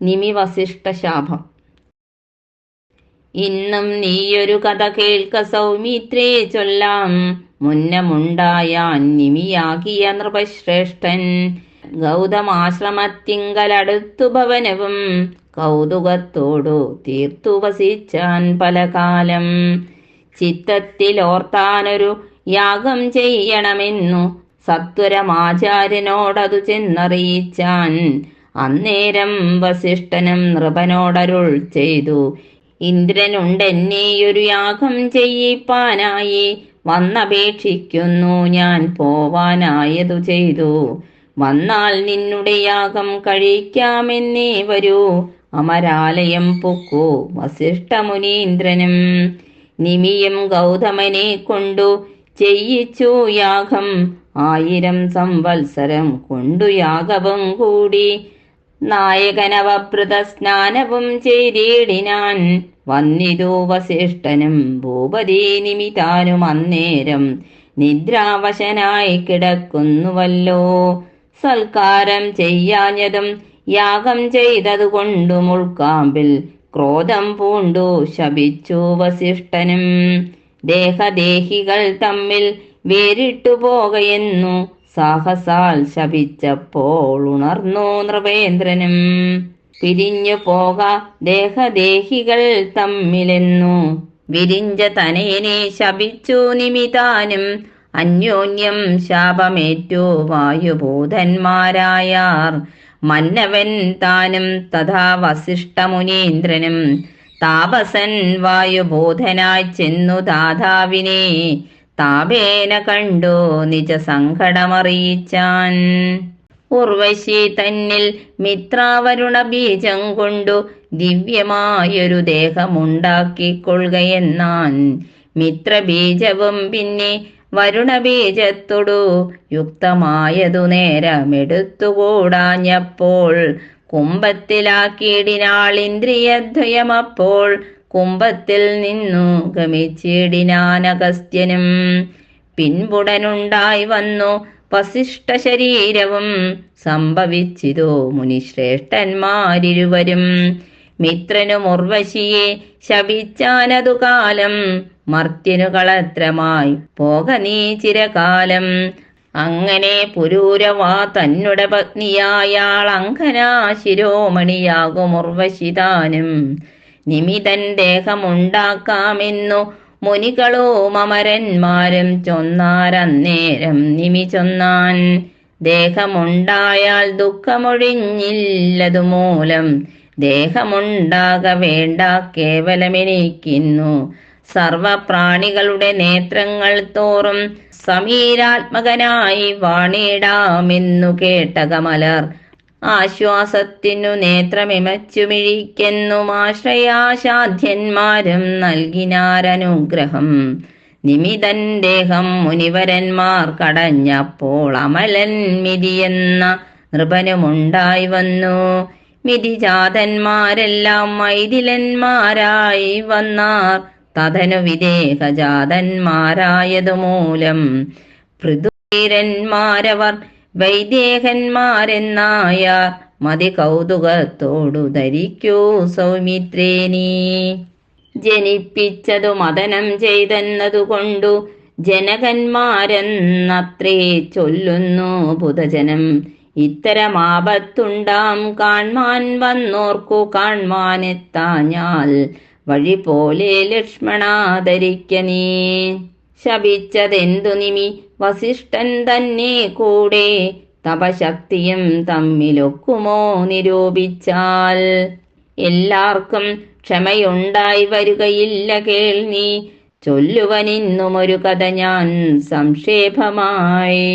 നിമി വസിഷ്ഠ ശാപം ഇന്നും നീയൊരു കഥ കേൾക്ക സൗമിത്രേ ചൊല്ലാം മുന്നമുണ്ടായ നിമിയാകിയ നൃപശ്രേഷ്ഠൻ. ഗൗതമാശ്രമത്തിങ്കലടുത്തു ഭവനവും കൗതുകത്തോടു തീർത്തു വസിച്ചാൻ പല കാലം ചിത്തത്തിലോർത്താനൊരു യാഗം ചെയ്യണമെന്നു സത്വരമാചാര്യനോടതു ചെന്നറിയിച്ചാൻ അന്നേരം വസിഷ്ഠനും നൃപനോടരുൾ ചെയ്തു. ഇന്ദ്രനുണ്ടെന്നെയൊരു യാഗം ചെയ്യിപ്പാനായി വന്നപേക്ഷിക്കുന്നു. ഞാൻ പോവാനായതു ചെയ്തു. വന്നാൽ നിന്നുടെ യാഗം കഴിക്കാമെന്നേ വരൂ. അമരാലയം പൊക്കൂ. വസിഷ്ഠമുനീന്ദ്രനും നിമിയും ഗൗതമനെ കൊണ്ടു ചെയ്യിച്ചു യാഗം. ആയിരം സംവത്സരം കൊണ്ടു യാഗവും കൂടി നായകനവഭൃത സ്നാനവും ചെയ്തിടിനാൻ വന്നിതു വസിഷ്ഠനും ഭൂപതി നിമിതാനും അന്നേരം നിദ്രാവശനായി കിടക്കുന്നുവല്ലോ. സൽക്കാരം ചെയ്യാഞ്ഞതും യാഗം ചെയ്തതുകൊണ്ടു മുൾക്കാമ്പിൽ ക്രോധം പൂണ്ടു ശപിച്ചു വസിഷ്ഠനും. ദേഹദേഹികൾ തമ്മിൽ വേരിട്ടു പോകയെന്നു സാഹസാൽ ശപിച്ചപ്പോൾ ഉണർന്നു നൃപേന്ദ്രനും. പിരിഞ്ഞു പോക ദേഹദേഹികൾ തമ്മിലെന്നു. വിരിഞ്ച തനയനെ ശപിച്ചു നിമിതാനും. അന്യോന്യം ശാപമേറ്റു വായുഭൂതന്മാരായാർ. മന്നവൻ താനും തഥാ വസിഷ്ഠമുനീന്ദ്രനും. താപസൻ വായുബോധനായി ചെന്നു ദാതാവിനെ. താപേന കണ്ടു നിജ സങ്കടമറിയിച്ചാൻ ഉർവശി തന്നിൽ മിത്രാവരുണ ബീജം കൊണ്ടു ദിവ്യമായൊരു ദേഹമുണ്ടാക്കിക്കൊള്ളുകയെന്നാൻ. മിത്രബീജവും പിന്നെ വരുണബീജത്തൊടു യുക്തമായതു നേരമെടുത്തുകൂടാഞ്ഞപ്പോൾ കുംഭത്തിലാക്കിയിടിനാളിന്ദ്രിയദ്വയമപ്പോൾ കുംഭത്തിൽ നിന്നു ഗമിച്ചിടിനാനഗസ്ത്യനും പിൻപുടനുണ്ടായി വന്നു വസിഷ്ഠ ശരീരവും. സംഭവിച്ചിതോ മുനിശ്രേഷ്ഠന്മാരിരുവരും. മിത്രനും ഉർവശിയെ ശപിച്ചാനതു കാലം. മർത്യനു കളത്രമായി പോക നീ ചിരകാലം. അങ്ങനെ പുരൂരവാ തന്നുടെ പത്നിയായാൾ അങ്കനാ ശിരോമണിയാകും ഉർവശിതാനും നിമിതൻ ദേഹമുണ്ടാക്കാമെന്നു മുനികളോ മമരന്മാരും ചൊന്നാരന്നേരം നിമി ചൊന്നാൻ. ദേഹമുണ്ടായാൽ ദുഃഖമൊഴിഞ്ഞില്ലതു മൂലം ദേഹമുണ്ടാക വേണ്ട കേവലമെനിക്കുന്നു സർവപ്രാണികളുടെ നേത്രങ്ങൾ തോറും സമീരാത്മകനായി വാണിടാമെന്നു കേട്ട കമലർ ആശ്വാസത്തിനു നേത്രമിമച്ചുമിഴിക്കെന്നും ആശ്രയാശാധ്യന്മാരും നൽകിനാരനുഗ്രഹം. നിമിതൻ ദേഹം മുനിവരന്മാർ കടഞ്ഞപ്പോൾ അമലൻ മിതിയെന്ന നൃപനുമുണ്ടായി വന്നു. മിതിജാതന്മാരെല്ലാം മൈഥിലന്മാരായി വന്നാർ. തതനു വിദേഹജാതന്മാരായതുമൂലം പൃഥുവീരന്മാരവർ വൈദേഹന്മാരെന്നായാർ മതി കൗതുകത്തോടു ധരിക്കൂ സൗമിത്രേനീ ജനിപ്പിച്ചതു മതനം ചെയ്തെന്നതുകൊണ്ടു ജനകന്മാരെന്നത്രേ ചൊല്ലുന്നു ബുധജനം ഇത്തരമാപത്തുണ്ടാം കാൺമാൻ വന്നോർക്കു കാൺമാനെത്താഞ്ഞാൽ വഴി പോലെ ലക്ഷ്മണാധരിക്ക നീ ശപിച്ചതെന്തു നിമി വസിഷ്ഠൻ തന്നെ കൂടെ തപശക്തിയും തമ്മിലൊക്കുമോ നിരൂപിച്ചാൽ? എല്ലാവർക്കും ക്ഷമയുണ്ടായി വരികയില്ല കേൾ നീ ചൊല്ലുവനിന്നുമൊരു കഥ ഞാൻ സംക്ഷേപമായി.